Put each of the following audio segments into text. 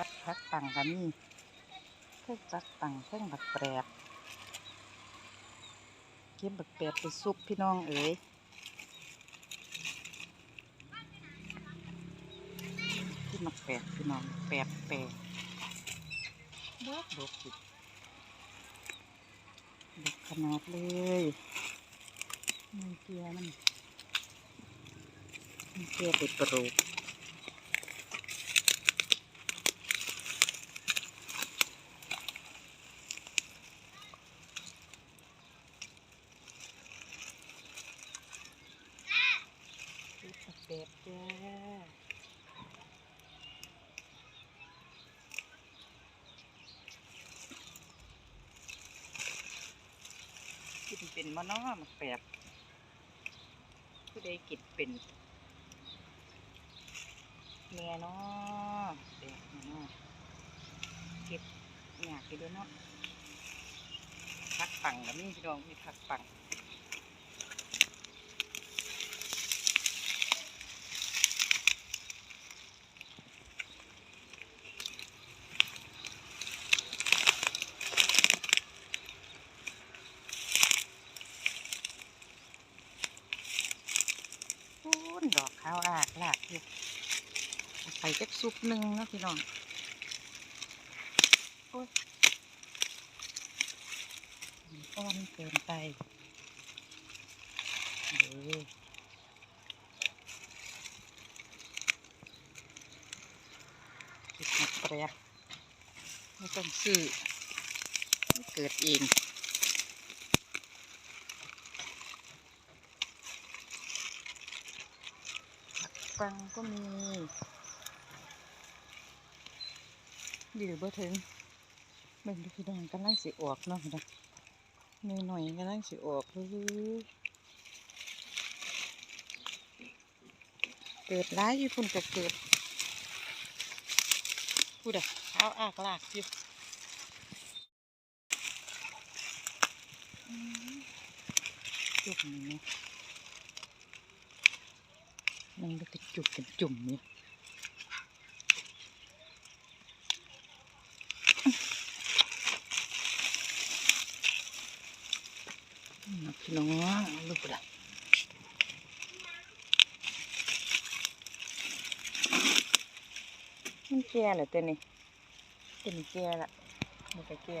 พักพักตังกันนี่เพิ่งจักตังเพิ่งบักแปรบเก็บบักแปรบไปซุปพี่น้องเอ๋ยที่มักแปรบพี่น้องแปรบแปรบดอกดอกสิดอกขนาดเลยมันเกียมันมันเกียไปปลูก คือผักเด็ดจ้ากิน เป็นมะน้อมแปบผู้ใดกินเป็นเม่เนาะแปบม่เนาะเก็บอยากไปด้วยเนาะพักปังแล้วนี่พี่น้องมีพักปัง พูนดอกขาวอากลากอยู่เอาใส่จักซุปหนึ่งนะพี่น้องโอ้ยมันอ่อนเกินไปเด้อคิดมาแปรไม่ต้องซื้อมันเกิดเอง ฟังก็มีดีหรือบ่ถึงเบิ่งดูพี่น้องกำลังสิออกเนาะพี่น้องหน่อยหน่อยๆกำลังสิออกเลยเกิดร้ายอยู่คุณก็เกิดพูดอะเอาอากลากอยู่จุกนี่นะ มันก็จะจุกเป็นจุ่มเนี่ยนักพี่น้องลูกละมันแก่เหรอเต้นนี่เต้นแก่ละมันก็แก่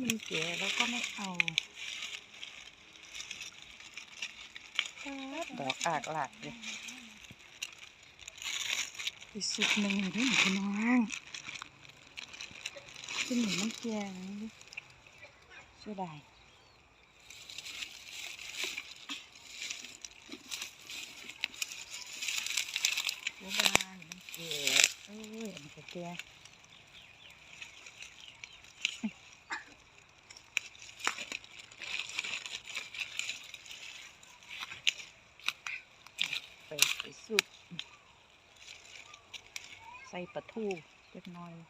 มันแก่แล้วก็ไม่เอาดอกอากหลากเลยอีกสุดหนึ่งเลยด้อพี่น้องจะหนีมันแก่เลยเสียดายเสียดายมันแก่เอ้ยมันก็แก่ ไปไปสุด ใส่ปลาทูเล็กน้อยนี่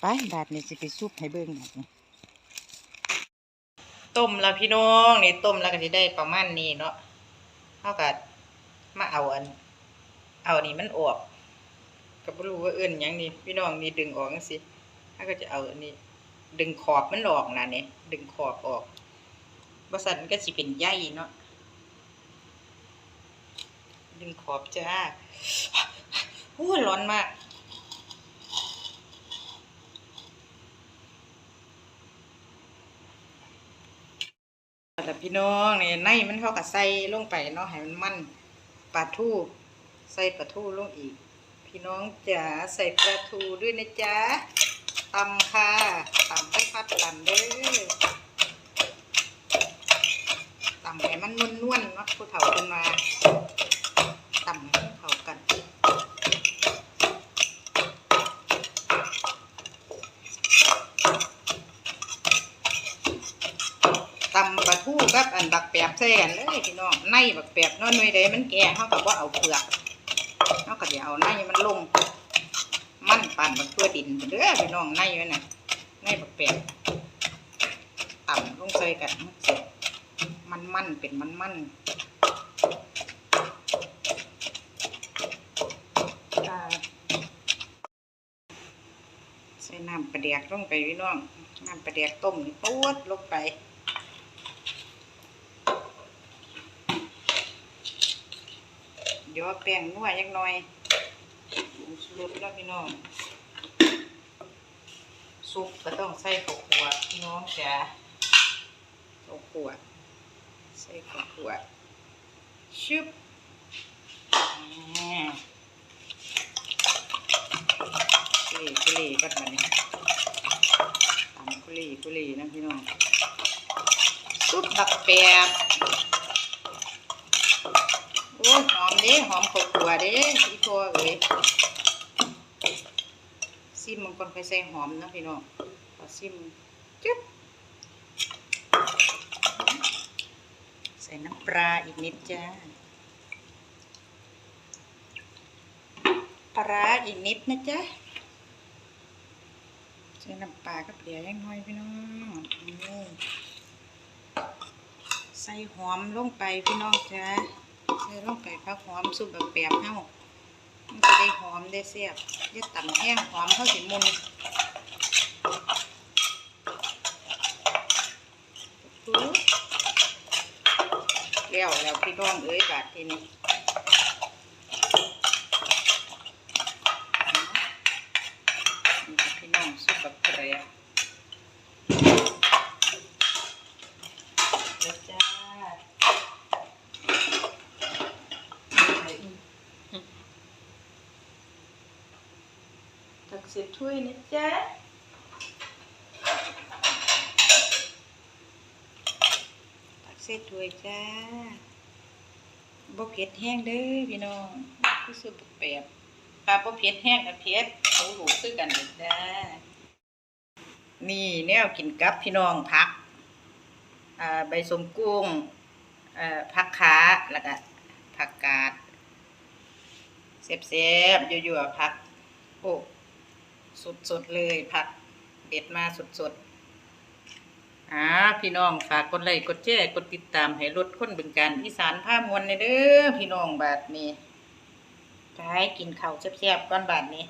ไปดาดนี่สิไปซุปให้เบิ่งหน่อยนี่ต้มแล้วพี่น้องนี่ต้มแล้วก็จะได้ประมาณนี้เนาะเท่ากับมาเอาอัน เอานี่มันออกก็บ่รู้ว่าเอิ้นหยังนี่พี่น้องนี่ดึงออกจังซี่ถ้าก็จะเอาอันนี้ ดึงขอบมันออกนะนี่ดึงขอบออกบสันก็สิเป็นใยเนาะ ดึงขอบจ้าโอ้ร้อนมาก แต่พี่น้องเนี่ยในมันเขาก็ใส่ลงไปเนาะให้มันมั่นปลาทูใส่ปลาทูลงอีก พี่น้องจ๋าใส่ปลาทูด้วยนะจ๊ะตำค่ะตำไปพัดตำเด้อตำให้มันนวลๆเนาะผู้เฒ่ากันมา ตำเข้ากันตำปลาทูกับอันบักแปบใส่กันเลยพี่น้องในบักแปบเน้อยหน่วยใดมันแก่เฮาก็บ่เอาเปลือกเฮาก็สิเอาในมันลง มันปั่นบักตัวดินเด้อพี่น้องในมันน่ะในบักแปบใส่กันเสร็จมันมันเป็นมันมันๆอ่าใส่ น้ำปลาแดกลงไปพี่น้อง น้ำปลาแดกต้มนี่ปวดลงไปเดี๋ยวแป้งนัวยักหน่อยผงชูรสแล้วพี่น้องซุปก็ต้องใส่ข้าวบพี่น้องจ้ะข้าวบใส่ข้าวคั่วชึบ กุลีกุลีก็แบบนี้ตำกุลีกุลีนะพี่น้องซุปบักแปบโอ้หอมเด้หอมข้าวคั่วเด้อีพัวเอ้ยซิมมันก่อนค่อยใส่หอมนะพี่น้องขอซิมจึ๊บใส่น้ำปลาอีกนิดจ้าปลาอีกนิดนะจ๊ะ ส่น้ำปลากับเดียวยังน้อยพี่น้องนี่ใส่หอมลงไปพี่น้องจ้าใส่ลงไปผักหอมสุปแบบแปบๆเฮามันจะได้หอมได้เสียบได้ต่ำแห้งหอมเข้าสิมุนแล้วแล้วพี่น้องเอ้ยบาดทีนี้ค่ะพี่น้องสุปแบบเปรี้ยวแล้วจ้า ตักเสีย ถ้วยนะจ๊ะตักเสียถ้วยจ้าบ่เผ็ดแห้งเด้อพี่น้องคือสุดแปบปลาบ่เผ็ดแห้งกับเผ็ดเอาหลูกคือกันเด้อจ้านี่แนวกินกับพี่น้องผักอ่าใบสมกุ้งอ่อผักขาแล้วก็ผักกาดเสียบๆยั่วๆผักโอ้ สดๆเลยผักเด็ดมาสดๆอ่าพี่น้องฝากกดไลค์กดแชร์กดติดตามให้รถคนบึงการอีสานผ้ามวลในเด้อพี่น้องบาทนี้ไปกินข้าวแซ่บๆก้อนบาทนี้